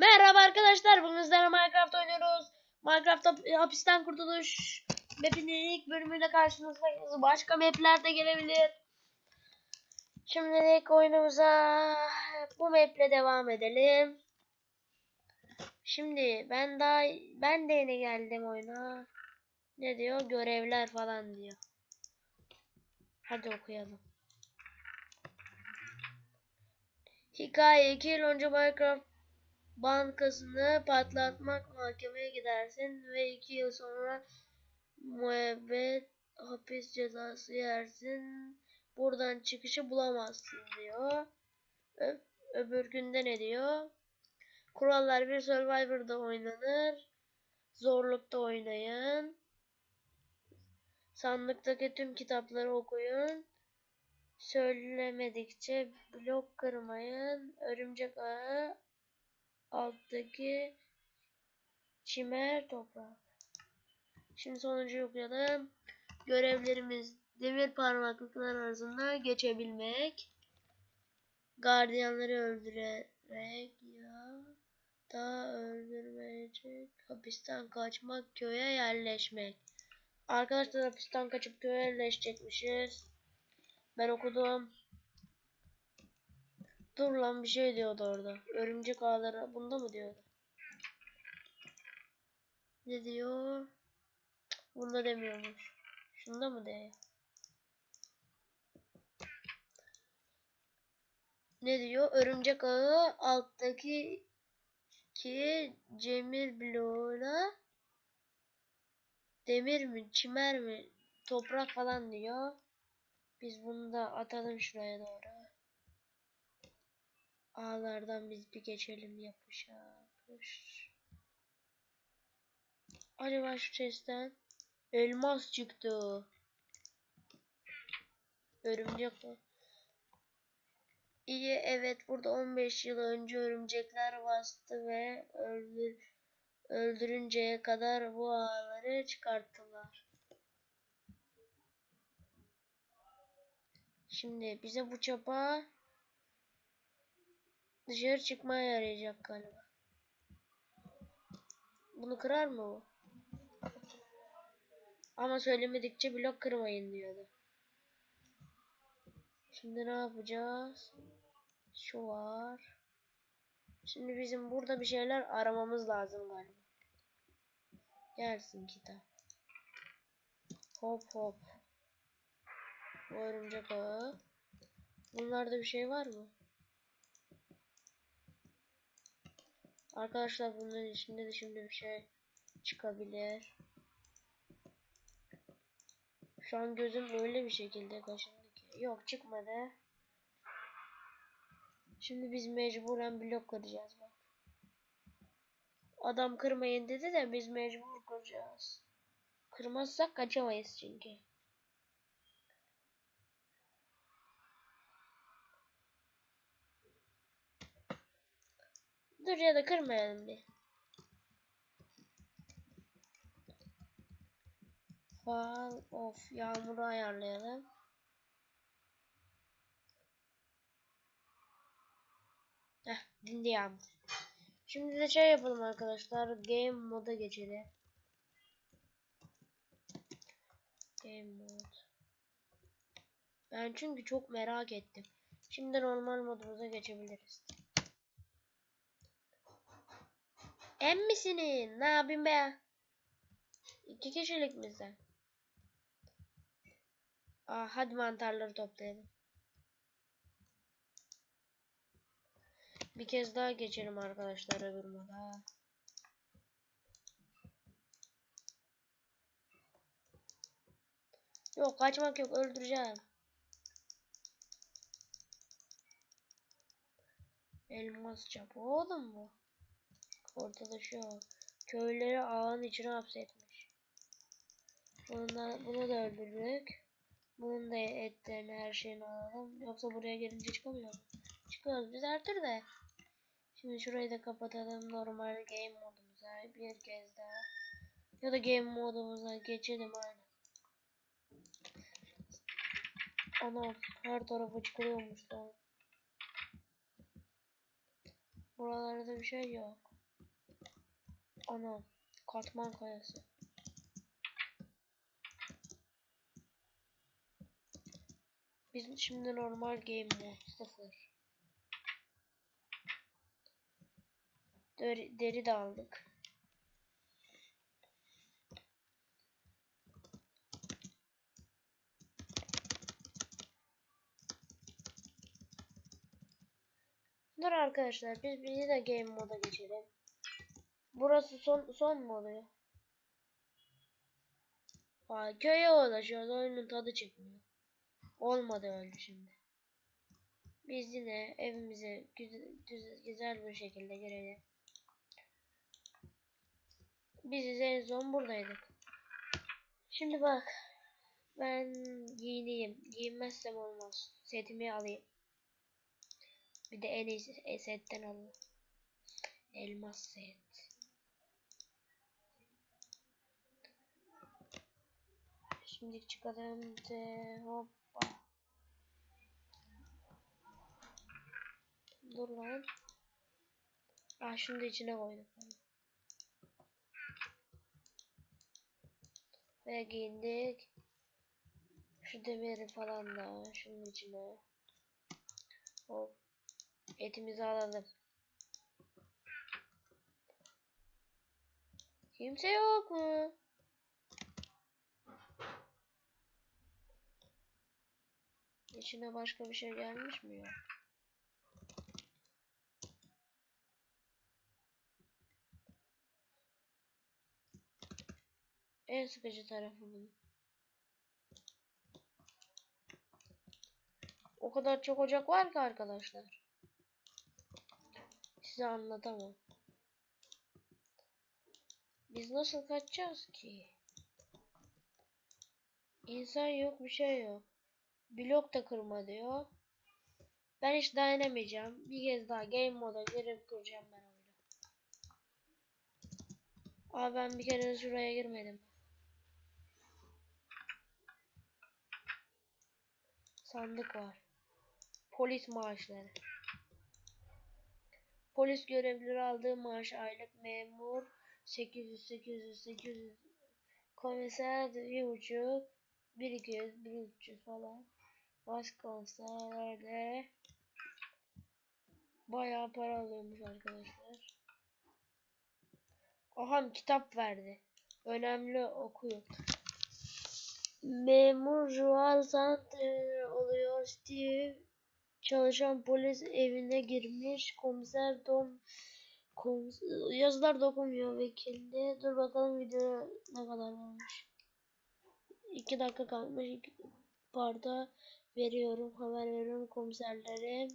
Merhaba arkadaşlar, bugün sizlerle Minecraft oynuyoruz. Minecraft'ta hapisten kurtuluş map'in ilk bölümüyle karşınızdayız. Başka map'ler de gelebilir. Şimdilik oyunumuza bu map'le devam edelim. Şimdi ben daha ben de yeni geldim oyuna. Ne diyor? Görevler falan diyor. Hadi okuyalım. Hikaye 2 yıl önce Minecraft bankasını patlatmak mahkemeye gidersin ve 2 yıl sonra müebbet hapis cezası yersin. Buradan çıkışı bulamazsın diyor. Öbür günde ne diyor? Kurallar bir Survivor'da oynanır. Zorlukta oynayın. Sandıktaki tüm kitapları okuyun. Söylemedikçe blok kırmayın. Örümcek ağı alttaki çimer toprak. Şimdi sonuncuyu okuyalım. Görevlerimiz demir parmaklıklar arasında geçebilmek. Gardiyanları öldürerek ya da öldürmeyecek. Hapisten kaçmak, köye yerleşmek. Arkadaşlar hapisten kaçıp köye yerleşecekmişiz. Ben okudum. Dur lan bir şey diyordu orada. Örümcek ağları bunda mı diyordu? Ne diyor? Bunda demiyormuş. Şunda mı diyor? Ne diyor? Örümcek ağı alttaki ki Cemil bloğuna demir mi, çimer mi, toprak falan diyor. Biz bunu da atalım şuraya doğru. Ağlardan biz bir geçelim yapış yapış. Acaba şu chest'ten elmas çıktı. Örümcek mi? İyi evet burada 15 yıl önce örümcekler bastı ve öldür öldürünceye kadar bu ağları çıkarttılar. Şimdi bize bu çapa dışarı çıkmaya yarayacak galiba. Bunu kırar mı bu? Ama söylemedikçe blok kırmayın diyordu. Şimdi ne yapacağız? Şu var. Şimdi bizim burada bir şeyler aramamız lazım galiba. Gelsin kitap. Hop hop. Bu örümcek ağı. Bunlarda bir şey var mı? Arkadaşlar bunların içinde de şimdi bir şey çıkabilir. Şu an gözüm öyle bir şekilde kaşındı ki. Yok çıkmadı. Şimdi biz mecburen blok kıracağız bak. Adam kırmayın dedi de biz mecbur kıracağız. Kırmazsak kaçamayız çünkü. Dur ya da kırmayalım bir. Fall of yağmuru ayarlayalım. Heh dindi yağmur. Şimdi de şey yapalım arkadaşlar. Game moda geçelim. Game mod. Ben çünkü çok merak ettim. Şimdi normal modumuza geçebiliriz. Emmisinin ne yapayım be? İki kişilik misin? Aa, hadi mantarları toplayalım. Bir kez daha geçelim arkadaşlar öbür moda. Yok kaçmak yok öldüreceğim. Elmas çapı oğlum bu. Ortada şu ağın içine hapsetmiş. Bundan, bunu da öldürdük. Bunun da etlerini her şeyini alalım. Yoksa buraya gelince çıkamıyor mu? Çıkıyoruz biz her türlü. Şimdi şurayı da kapatalım. Normal game modumuza bir kez daha. Ya da game modumuza geçelim aynı. Ana her tarafa çıkıyormuş lan. Buralarda bir şey yok. Ana katman kayası. Biz şimdi normal game mode 0. Deri, deri de aldık. Dur arkadaşlar biz bir de game moda geçelim. Burası son son mu oluyor? Aa, köye ulaşıyoruz. Oyunun tadı çıkmıyor. Olmadı öyle şimdi. Biz yine evimize güzel, güzel bir şekilde girelim. Biz en son buradaydık. Şimdi bak. Ben giyineyim. Giyinmezsem olmaz. Setimi alayım. Bir de en iyisi e, setten alalım. Elmas set. Şimdi çıkalım de hoppa. Dur lan. Ah şunu da içine koydum. Ve giyindik. Şu demiri falan da şunun içine. Hop. Etimizi alalım. Kimse yok mu? İçine başka bir şey gelmiş mi ya? En sıkıcı tarafı bunun. O kadar çok ocak var ki arkadaşlar. Size anlatamam. Biz nasıl kaçacağız ki? İnsan yok bir şey yok. Blok da kırma diyor. Ben hiç dayanamayacağım. Bir kez daha game moda girip kuracağım ben oyunu. Aa ben bir kere şuraya girmedim. Sandık var. Polis maaşları. Polis görevlileri aldığı maaş aylık memur 800 800 800 komiser bir buçuk 1 200 1 300 falan başkomiserlerde bayağı para alıyormuş arkadaşlar. Aha kitap verdi. Önemli okuyun. Memur Joel Santer oluyor. Steve çalışan polis evine girmiş. Komiser Dom komis yazılar dokunmuyor vekilde. Dur bakalım video ne kadar olmuş. 2 dakika kalmış. İki parda veriyorum. Haber veriyorum komiserlere.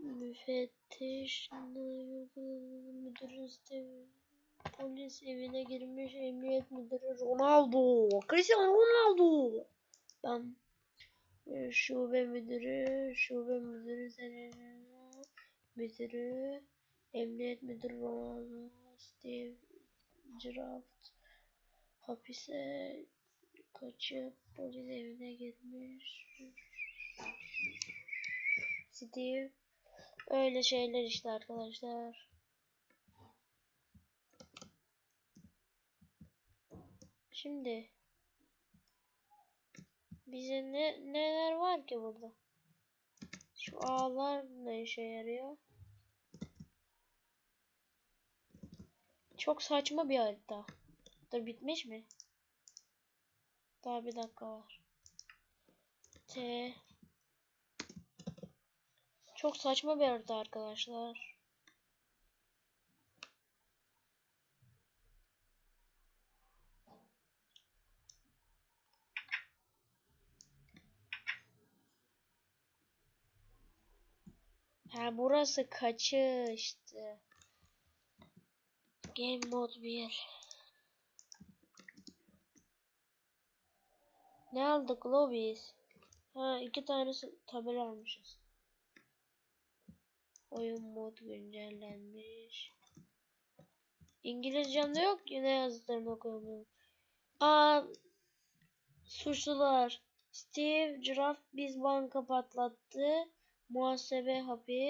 Müfettiş müdürün Steve polis evine girmiş emniyet müdürü Ronaldo. Cristiano Ronaldo. Ben e, şube müdürü, şube müdürü senin müdürü, emniyet müdürü Ronaldo, Steve Giraffe hapise kaçıp polis evine girmiş. Steve öyle şeyler işte arkadaşlar. Şimdi bize ne neler var ki burada? Şu ağlar ne işe yarıyor? Çok saçma bir harita. Dur bitmiş mi? Daha bir dakika var. T Çok saçma bir harita arkadaşlar. Ha burası kaçıştı. Game mode 1. Ne aldık lobbies? Ha iki tane tabela almışız. Oyun mod güncellenmiş. İngilizcem de yok ki ne yazdıklarını okuyamıyorum. Aa suçlular. Steve Giraffe biz banka patlattı. Muhasebe hapis.